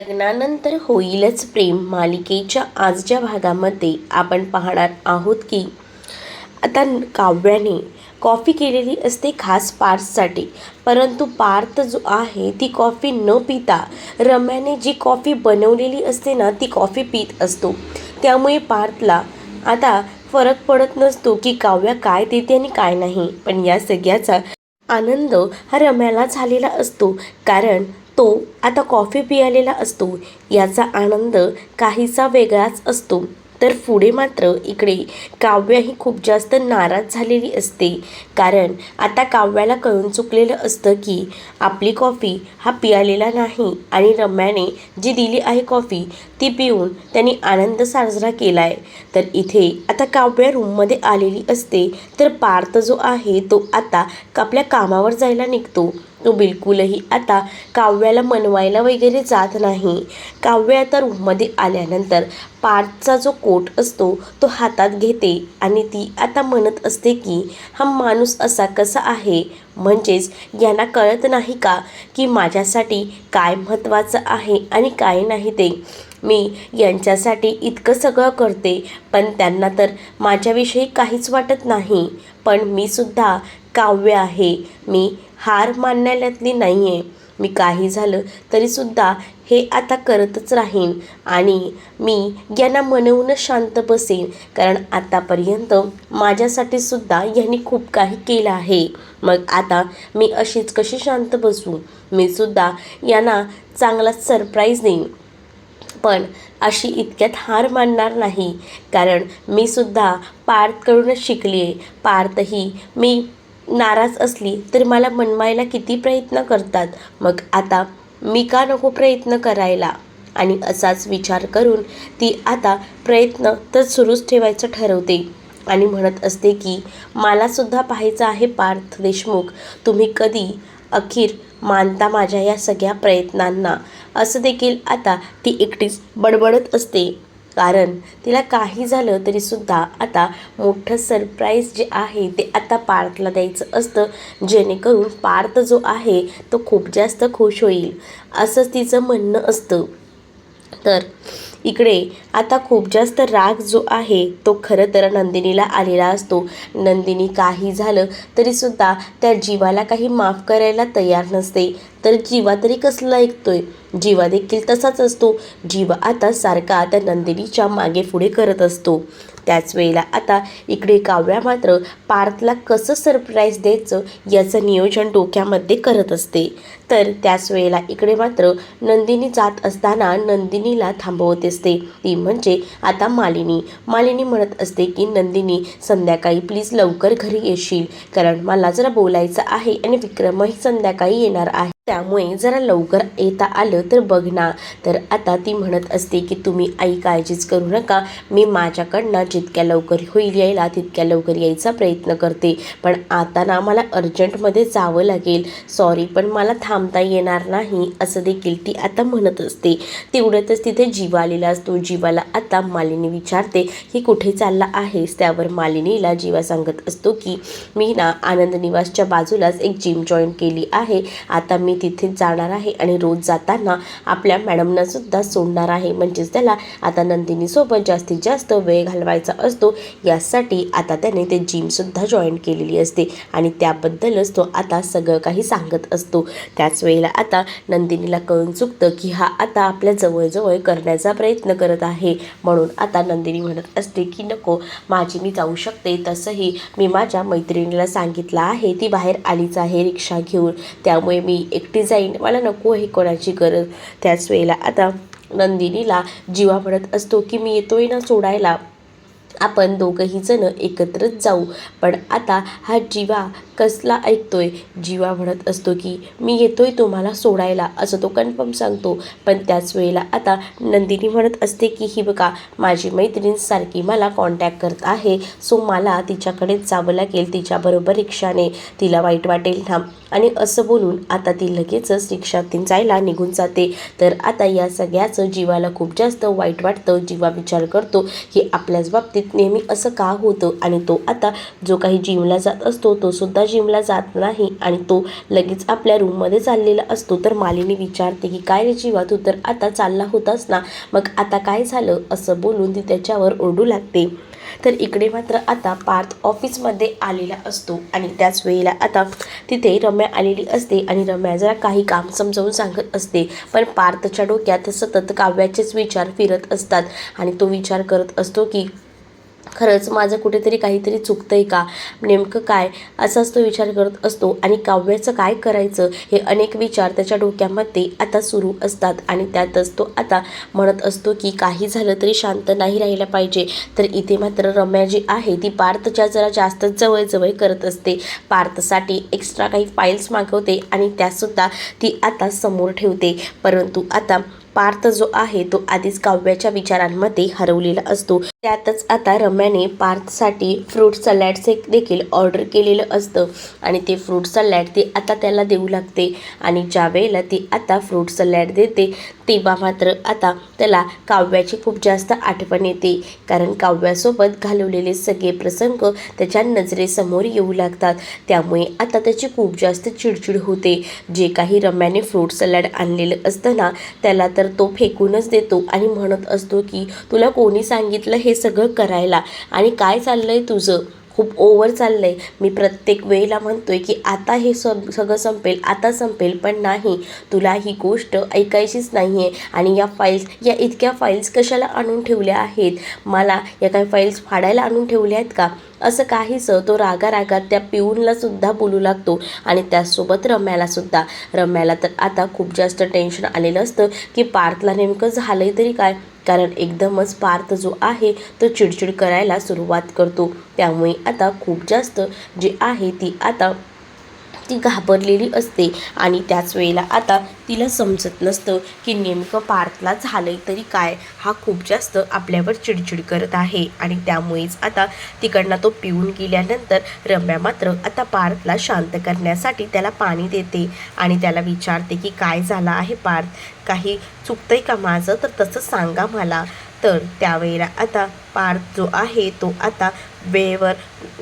लग्नानंतर होईलच प्रेम मालिकेच्या आजच्या भागामध्ये आपण पाहणार आहोत की आता काव्याने कॉफी केलेली असते खास पार्थसाठी परंतु पार्थ जो आहे ती कॉफी न पिता रम्याने जी कॉफी बनवलेली असते ना ती कॉफी पित असतो. त्यामुळे पार्थला आता फरक पडत नसतो की काव्या काय देते आणि काय नाही. पण या सगळ्याचा आनंद हा रम्याला झालेला असतो. कारण तो आता कॉफी पियालेला असतो. याचा आनंद काहीसा वेगळाच असतो. तर पुढे मात्र इकडे काव्या ही खूप जास्त नाराज झालेली असते. कारण आता काव्याला कळून चुकलेलं असतं की आपली कॉफी हा पियालेला नाही आणि रम्याने जी दिली आहे कॉफी ती पिऊन त्यांनी आनंद साजरा केला आहे तर इथे आता काव्या रूममध्ये आलेली असते. तर पार्थ जो आहे तो आता आपल्या कामावर जायला निघतो. तो बिलकुलही आता काव्याला मनवायला वगैरे जात नाही. काव्य आता रूममध्ये आल्यानंतर पार्थचा जो कोट असतो तो हातात घेते आणि ती आता म्हणत असते की हा माणूस असा कसा आहे? म्हणजेच यांना कळत नाही का की माझ्यासाठी काय महत्त्वाचं आहे आणि काय नाही ते? मी यांच्यासाठी इतकं सगळं करते पण त्यांना तर माझ्याविषयी काहीच वाटत नाही. पण मी सुद्धा काव्य आहे. मी हार मानण्यातली नाही आहे मी काही झालं तरीसुद्धा हे आता करतच राहीन आणि मी यांना मनवूनच शांत बसेन. कारण आतापर्यंत माझ्यासाठी सुद्धा यांनी खूप काही केलं आहे. मग आता मी अशीच कशी शांत बसू? मी सुद्धा यांना चांगला सरप्राईज देईन. पण अशी इतक्यात हार मानणार नाही. कारण मी सुद्धा पार्थकडूनच शिकली आहे पार्थही मी नाराज असली तर मला मनवायला किती प्रयत्न करतात. मग आता मी का नको प्रयत्न करायला? आणि असाच विचार करून ती आता प्रयत्न तर सुरूच ठेवायचं ठरवते. आणि म्हणत असते की मलासुद्धा पाहायचं आहे पार्थ देशमुख. तुम्ही कधी अखेर मानता माझ्या या सगळ्या प्रयत्नांना? असं देखील आता ती एकटीच बडबडत असते. कारण तिला काही झालं तरीसुद्धा आता मोठं सरप्राईज जे आहे ते आता पार्थला द्यायचं असतं. जेणेकरून पार्थ जो आहे तो खूप जास्त खुश होईल असंच तिचं म्हणणं असतं. तर इकडे आता खूप जास्त राग जो आहे तो खरं तर नंदिनीला आलेला असतो. नंदिनी काही झालं तरीसुद्धा त्या जीवाला काही माफ करायला तयार नसते. तर जीवा तरी कसलं ऐकतोय? जीवा देखील तसाच असतो. जीव आता सारखा त्या नंदिनीच्या मागे पुढे करत असतो. त्याच वेळेला आता इकडे काव्या मात्र पार्थला कसं सरप्राईज द्यायचं याचं नियोजन डोक्यामध्ये करत असते. तर त्याच वेळेला इकडे मात्र नंदिनी जात असताना नंदिनीला थांबवत असते. ती म्हणजे आता मालिनी. मालिनी म्हणत असते की नंदिनी संध्याकाळी प्लीज लवकर घरी येशील. कारण मला जरा बोलायचं आहे आणि विक्रमही संध्याकाळी येणार आहे. त्यामुळे जरा लवकर येता आलं तर बघ ना. तर आता ती म्हणत असते की तुम्ही आई काळजीच करू नका. मी माझ्याकडनं जितक्या लवकर होईल यायला तितक्या लवकर यायचा प्रयत्न करते. पण आता ना मला अर्जंटमध्ये जावं लागेल. सॉरी पण मला थांबता येणार नाही असं देखील ती आता म्हणत असते. तेवढ्यातच तिथे जीवा आलेला असतो. जीवाला आता मालिनी विचारते की कुठे चालला आहेस? त्यावर मालिनीला जीवा सांगत असतो की मी ना आनंद निवासच्या बाजूलाच एक जिम जॉईन केली आहे. आता मी तिथेच जाणार आहे आणि रोज जाताना आपल्या मॅडमनासुद्धा सोडणार आहे. म्हणजेच त्याला आता नंदिनीसोबत जास्तीत जास्त वेळ घालवायचा असतो. यासाठी आता त्याने ते जिमसुद्धा जॉईन केलेली असते आणि त्याबद्दलच तो आता सगळं काही सांगत असतो. त्याच वेळेला आता नंदिनीला कळून चुकतं की हा आता आपल्या जवळजवळ करण्याचा प्रयत्न करत आहे. म्हणून आता नंदिनी म्हणत असते की नको माझी मी जाऊ शकते. तसंही मी माझ्या मैत्रिणीला सांगितलं आहे. ती बाहेर आलीच आहे रिक्षा घेऊन. त्यामुळे मी एक एकटी जाईन मला नको आहे कोणाची गरज त्याच वेळेला. आता नंदिनीला जीवा म्हणत असतो की मी येतोय ना सोडायला. आपण दोघंही जण एकत्रच जाऊ. पण आता हा जीवा कसला ऐकतोय? जीवा म्हणत असतो की मी येतोय तुम्हाला सोडायला असं तो कन्फर्म सांगतो. पण त्याच वेळेला आता नंदिनी म्हणत असते की ही बघा माझी मैत्रीण सारखी मला कॉन्टॅक्ट करत आहे. सो मला तिच्याकडेच जावं लागेल तिच्याबरोबर रिक्षाने. तिला वाईट वाटेल ना आणि असं बोलून आता ती लगेचच रिक्षातून जायला निघून जाते. तर आता या सगळ्याचं जीवाला खूप जास्त वाईट वाटतं. जीवा विचार करतो की आपल्याच बाबतीत नेहमी असं का होतं? आणि तो आता जो काही जीवला जात असतो तो सुद्धा जिमला जात नाही आणि तो लगेच आपल्या रूममध्ये चाललेला असतो. तर मालिनी विचारते की काय रे जीवा तू तर आता चालला होतास ना? मग आता काय झालं? असं बोलून ती त्याच्यावर ओरडू लागते. तर इकडे मात्र आता पार्थ ऑफिसमध्ये आलेला असतो आणि त्याच वेळेला आता तिथे रम्या आलेली असते आणि रम्या जरा काही काम समजावून सांगत असते. पण पार्थच्या डोक्यात सतत काव्याचेच विचार फिरत असतात आणि तो विचार करत असतो की खरंच माझं कुठेतरी काहीतरी चुकतं आहे का? नेमकं काय? असाच तो विचार करत असतो. आणि काव्याचं काय करायचं हे अनेक विचार त्याच्या डोक्यामध्ये आता सुरू असतात. आणि त्यातच तो आता म्हणत असतो की काही झालं तरी शांत नाही राहिलं पाहिजे. तर इथे मात्र रम्या जी आहे ती पार्थच्या जरा जास्तच जवळजवळ करत असते. पार्थसाठी एक्स्ट्रा काही फाईल्स मागवते आणि त्यासुद्धा ती आता समोर ठेवते. परंतु आता पार्थ जो आहे तो आधीच काव्याच्या विचारांमध्ये हरवलेला असतो. त्यातच आता रम्याने पार्थसाठी फ्रूट सलॅडचे देखील ऑर्डर केलेलं असतं आणि ते फ्रूट सलॅड ती आता त्याला देऊ लागते आणि ज्या वेळेला ती आता फ्रूट सलॅड देते तेव्हा मात्र आता त्याला काव्याची खूप जास्त आठवण येते. कारण काव्यासोबत घालवलेले सगळे प्रसंग त्याच्या नजरेसमोर येऊ लागतात. त्यामुळे आता त्याची खूप जास्त चिडचिड होते. जे काही रम्याने फ्रूट सलॅड आणलेलं असताना त्याला तर तो फेकूनच देतो आणि म्हणत असतो की तुला कोणी सांगितलं हे सगळं करायला? आणि काय चाललं आहे तुझं? खूप ओवर चाललं आहे मी प्रत्येक वेळेला म्हणतो आहे की आता हे सग सगळं संपेल आता संपेल पण नाही. तुला ही गोष्ट ऐकायचीच नाही आहे आणि या फाईल्स या इतक्या फाईल्स कशाला आणून ठेवल्या आहेत? मला या काही फाईल्स फाडायला आणून ठेवल्या आहेत का? असं काहीसं तो रागा रागात त्या पिऊनला सुद्धा बोलू लागतो. आणि त्याचसोबत रम्याला सुद्धा. रम्याला तर आता खूप जास्त टेन्शन आलेलं असतं की पार्थला नेमकं झालंय तरी काय? कारण एकदमच पार्थ जो आहे तो चिडचिड करायला सुरुवात करतो. त्यामुळे आता खूप जास्त जी आहे ती आता ती घाबरलेली असते आणि त्याच वेळेला आता तिला समजत नसतं की नेमकं पार्थला आहे तरी काय. हा खूप जास्त आपल्यावर चिडचिड करत आहे आणि त्यामुळेच आता तिकडनं तो पिऊन गेल्यानंतर रम्या मात्र आता पार्थला शांत करण्यासाठी त्याला पाणी देते आणि त्याला विचारते की काय झालं आहे पार्थ? काही चुकतंय का माझं? तर तसं सांगा मला. तर त्यावेळेला आता पार्थ जो आहे तो आता वेळेवर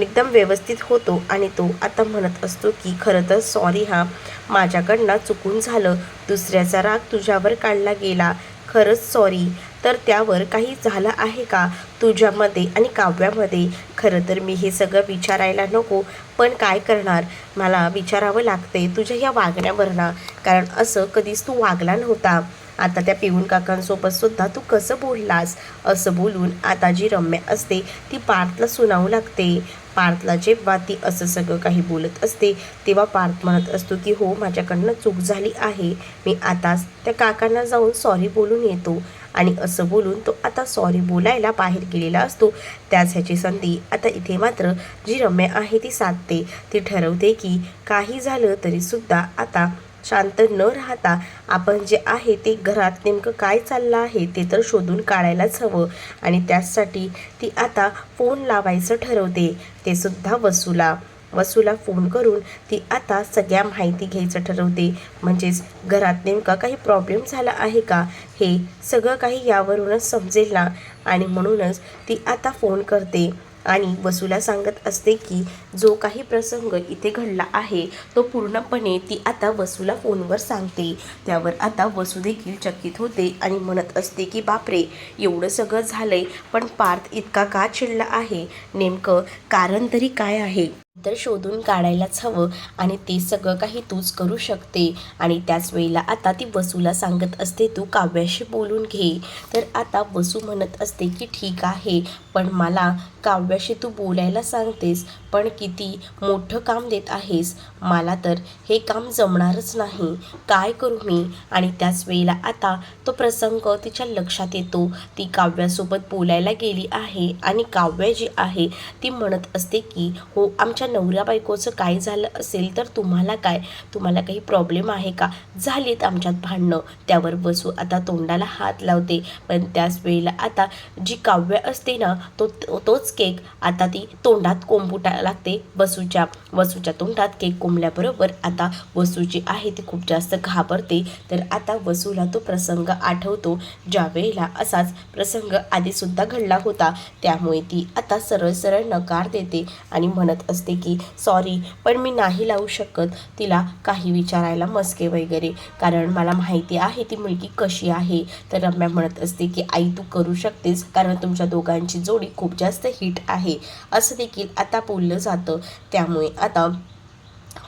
एकदम व्यवस्थित होतो आणि तो आता म्हणत असतो की खरं तर सॉरी हा माझ्याकडनं चुकून झालं. दुसऱ्याचा राग तुझ्यावर काढला गेला. खरंच सॉरी तर त्यावर काही झालं आहे का? तुझ्यामध्ये आणि काव्यामध्ये. खरं तर मी हे सगळं विचारायला नको पण काय करणार? मला विचारावं लागते तुझ्या ह्या वागण्यावरनं. कारण असं कधीच तू वागला नव्हता. आता त्या पिऊन काकांसोबत सुद्धा तू कसं बोललास? असं बोलून आता जी रम्या असते ती पार्थला सुनावू लागते. पार्थला जेव्हा ती असं सगळं काही बोलत असते तेव्हा पार्थ म्हणत असतो की हो माझ्याकडनं चूक झाली आहे. मी आताच त्या काकांना जाऊन सॉरी बोलून येतो. आणि असं बोलून तो आता सॉरी बोलायला बाहेर गेलेला असतो. त्याच ह्याची संधी आता इथे मात्र जी रम्या आहे ती साधते. ती ठरवते की काही झालं तरीसुद्धा आता शांत न राहता आपण जे आहे ते घरात नेमकं काय चाललं आहे ते तर शोधून काढायलाच हवं. आणि त्यासाठी ती आता फोन लावायचं ठरवते. ते सुद्धा वसूला. वसूला फोन करून ती आता सगळ्या माहिती घ्यायचं ठरवते. म्हणजेच घरात नेमका काही प्रॉब्लेम झाला आहे का? हे सगळं काही यावरूनच समजेल ना? आणि म्हणूनच ती आता फोन करते. आणि वसूला सांगत असते की जो काही प्रसंग इथे घडला आहे तो पूर्णपणे ती आता वसूला फोनवर सांगते. त्यावर आता वसू देखील चकित होते आणि म्हणत असते की बापरे एवढं सगळं झालंय पण पार्थ इतका का चिडला आहे? नेमकं कारण तरी काय आहे? तर शोधून काढायलाच हवं आणि ते सगळं काही तूच करू शकते. आणि त्याच वेळेला आता ती वसूला सांगत असते तू काव्याशी बोलून घे. तर आता वसू म्हणत असते की ठीक आहे पण मला काव्याशी तू बोलायला सांगतेस पण किती मोठं काम देत आहेस. मला तर हे काम जमणारच नाही. काय करू मी? आणि त्याच वेळेला आता तो प्रसंग तिच्या लक्षात येतो. ती काव्यासोबत बोलायला गेली आहे आणि काव्य जी आहे ती म्हणत असते की हो आमच्या नवऱ्या बायकोचं काय झालं असेल तर तुम्हाला काय? तुम्हाला काही प्रॉब्लेम आहे का? झालीत आमच्यात भांडणं. त्यावर बसू आता तोंडाला हात लावते. पण त्याच वेळेला आता जी काव्य असते ना तो तो- तोच केक आता ती तोंडात कोंबुटा लागते. वसूच्या वसूच्या तोंडात केक कोंबल्याबरोबर आता वसू जी आहे ती खूप जास्त घाबरते. तर आता वसूला तो प्रसंग आठवतो. ज्या वेळेला असाच प्रसंग आधीसुद्धा घडला होता. त्यामुळे ती आता सरळ सरळ नकार देते आणि म्हणत असते की सॉरी पण मी नाही लावू शकत. तिला काही विचारायला मस्के वगैरे. कारण मला माहिती आहे ती मुलगी कशी आहे. तर रम्या म्हणत असते की आई तू करू शकतेस कारण तुमच्या दोघांची जोडी खूप जास्त हिट आहे. असं देखील आता बोललं जातं. त्यामुळे आता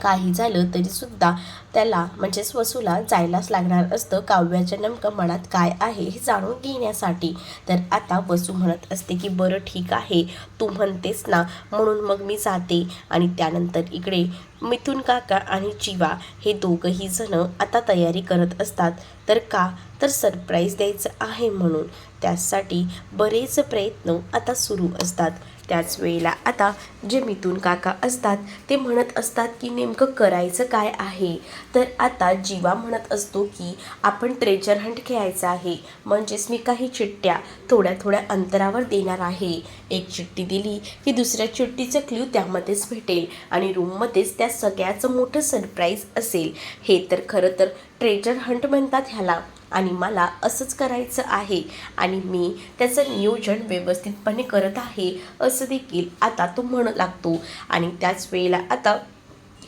काही झालं तरीसुद्धा त्याला म्हणजेच वसूला जायलाच लागणार असतं. काव्याच्या नेमकं मनात काय आहे हे जाणून घेण्यासाठी. तर आता वसू म्हणत असते की बरं ठीक आहे. तू म्हणतेस ना म्हणून मग मी जाते. आणि त्यानंतर इकडे मिथुन काका आणि चिवा हे दोघंही जण आता तयारी करत असतात. तर का? तर सरप्राईज द्यायचं आहे म्हणून. त्यासाठी बरेच प्रयत्न आता सुरू असतात. त्याच वेळेला आता जे मिथून काका असतात ते म्हणत असतात की नेमकं करायचं काय आहे? तर आता जीवा म्हणत असतो की आपण ट्रेजर हंट खेळायचं आहे. म्हणजेच मी काही चिठ्ठ्या थोड्या थोड्या अंतरावर देणार आहे. एक चिठ्ठी दिली की दुसऱ्या चिठ्ठीचं क्ल्यू त्यामध्येच भेटेल आणि रूममध्येच त्या सगळ्याचं मोठं सरप्राईज असेल. हे तर खरं तर ट्रेजर हंट म्हणतात ह्याला. आणि मला असंच करायचं आहे. आणि मी त्याचं नियोजन व्यवस्थितपणे करत आहे असं देखील आता तो म्हणू लागतो. आणि त्याच वेळेला आता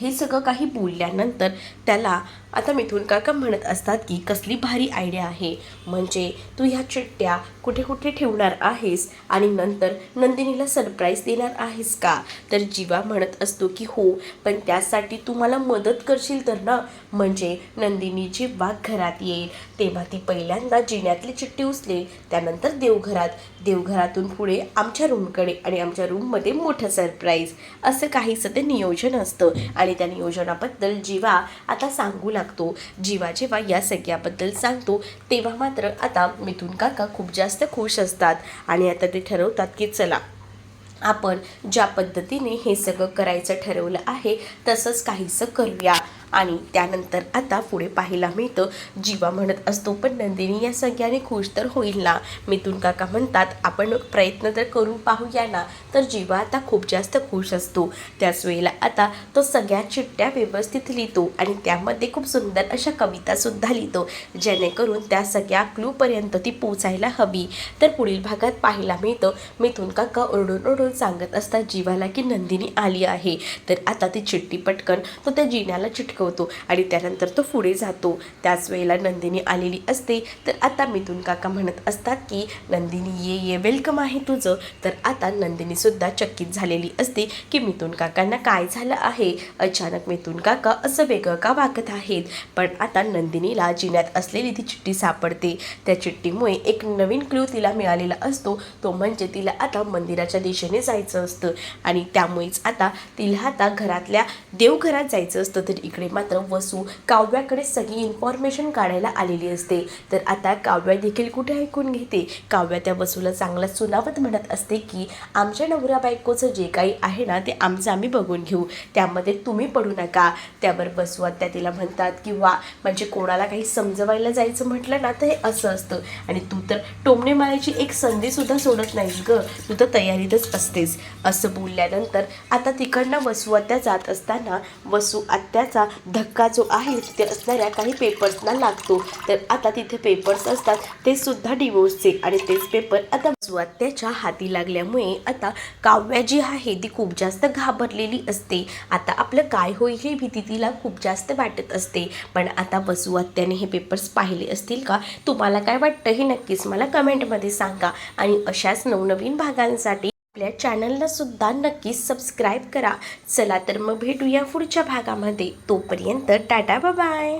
हे सगळं काही बोलल्यानंतर त्याला आता मिथून काका म्हणत असतात की कसली भारी आयडिया आहे. म्हणजे तू ह्या चिठ्ठ्या कुठे कुठे ठेवणार आहेस आणि नंतर नंदिनीला सरप्राईज देणार आहेस का? तर जीवा म्हणत असतो की हो पण त्यासाठी तू मला मदत करशील तर ना? म्हणजे नंदिनी जेव्हा घरात येईल. तेव्हा ती पहिल्यांदा जिन्यातली चिठ्ठी उचलेल. त्यानंतर देवघरात. देवघरातून पुढे आमच्या रूमकडे आणि आमच्या रूममध्ये मोठं सरप्राईज असं काहीसं ते नियोजन असतं. आणि त्या नियोजनाबद्दल जीवा आता सांगू लागतो जीवा जेव्हा या सगळ्याबद्दल सांगतो तेव्हा मात्र आता मिथून काका खूप जास्त खुश असतात आणि आता ते ठरवतात की चला आपण ज्या पद्धतीने हे सगळं करायचं ठरवलं आहे तसंच काहीसं करूया. आणि त्यानंतर आता पुढे पाहायला मिळतं जीवा म्हणत असतो पण नंदिनी या सगळ्याने खुश तर होईल ना? मिथून काका म्हणतात आपण प्रयत्न तर करून पाहूया ना तर जीवा आता खूप जास्त खुश असतो. त्याच वेळेला आता तो सगळ्या चिठ्ठ्या व्यवस्थित लिहितो आणि त्यामध्ये खूप सुंदर अशा कवितासुद्धा लिहितो जेणेकरून त्या सगळ्या क्लूपर्यंत ती पोचायला हवी. तर पुढील भागात पाहायला मिळतं मिथून काका ओरडून ओरडून सांगत असतात जीवाला की नंदिनी आली आहे. तर आता ती चिठ्ठी पटकन तो त्या जिन्याला दाखवतो आणि त्यानंतर तो पुढे जातो. त्याच वेळेला नंदिनी आलेली असते. तर आता मिथून काका म्हणत असतात की नंदिनी ये ये वेलकम आहे तुझं. तर आता नंदिनीसुद्धा चकित झालेली असते की मिथून काकांना काय झालं आहे? अचानक मिथून काका असं वेगळं का वागत आहेत? पण आता नंदिनीला जिन्यात असलेली ती चिठ्ठी सापडते. त्या चिठ्ठीमुळे एक नवीन क्ल्यू तिला मिळालेला असतो. तो म्हणजे तिला आता मंदिराच्या दिशेने जायचं असतं. आणि त्यामुळेच आता तिला आता घरातल्या देवघरात जायचं असतं. तर इकडे मात्र वसू काव्याकडे सगळी इन्फॉर्मेशन काढायला आलेली असते. तर आता काव्या देखील कुठे ऐकून घेते? काव्या त्या वसूला चांगला सुनावत म्हणत असते की आमच्या नवरा बायकोचं जे काही आहे ना ते आमचं आम्ही बघून घेऊ. त्यामध्ये तुम्ही पडू नका. त्यावर वसू त्या तिला म्हणतात किंवा म्हणजे कोणाला काही समजवायला जायचं म्हटलं ना तर हे असं असतं. आणि तू तर टोमणे मारायची एक संधीसुद्धा सोडत नाहीस ग. तू तर तयारीतच असतेस. असं बोलल्यानंतर आता तिकडनं वसू आत्या जात असताना वसू आत्याचा धक्का जो आहे तिथे असणाऱ्या काही पेपर्सना लागतो. तर आता तिथे पेपर्स असतात ते सुद्धा डिवोर्सचे आणि तेच पेपर आता वसू हाती लागल्यामुळे आता काव्या जी आहे ती खूप जास्त घाबरलेली असते. आता आपलं काय होईल ही भीती तिला खूप जास्त वाटत असते. पण आता वसुआत्याने हे पेपर्स पाहिले असतील का? तुम्हाला काय वाटतं हे नक्कीच मला कमेंटमध्ये सांगा. आणि अशाच नवनवीन भागांसाठी आपल्या चॅनलला सुद्धा नक्कीच सबस्क्राईब करा. चला तर मग भेटूया पुढच्या भागामध्ये. तोपर्यंत टाटा बाय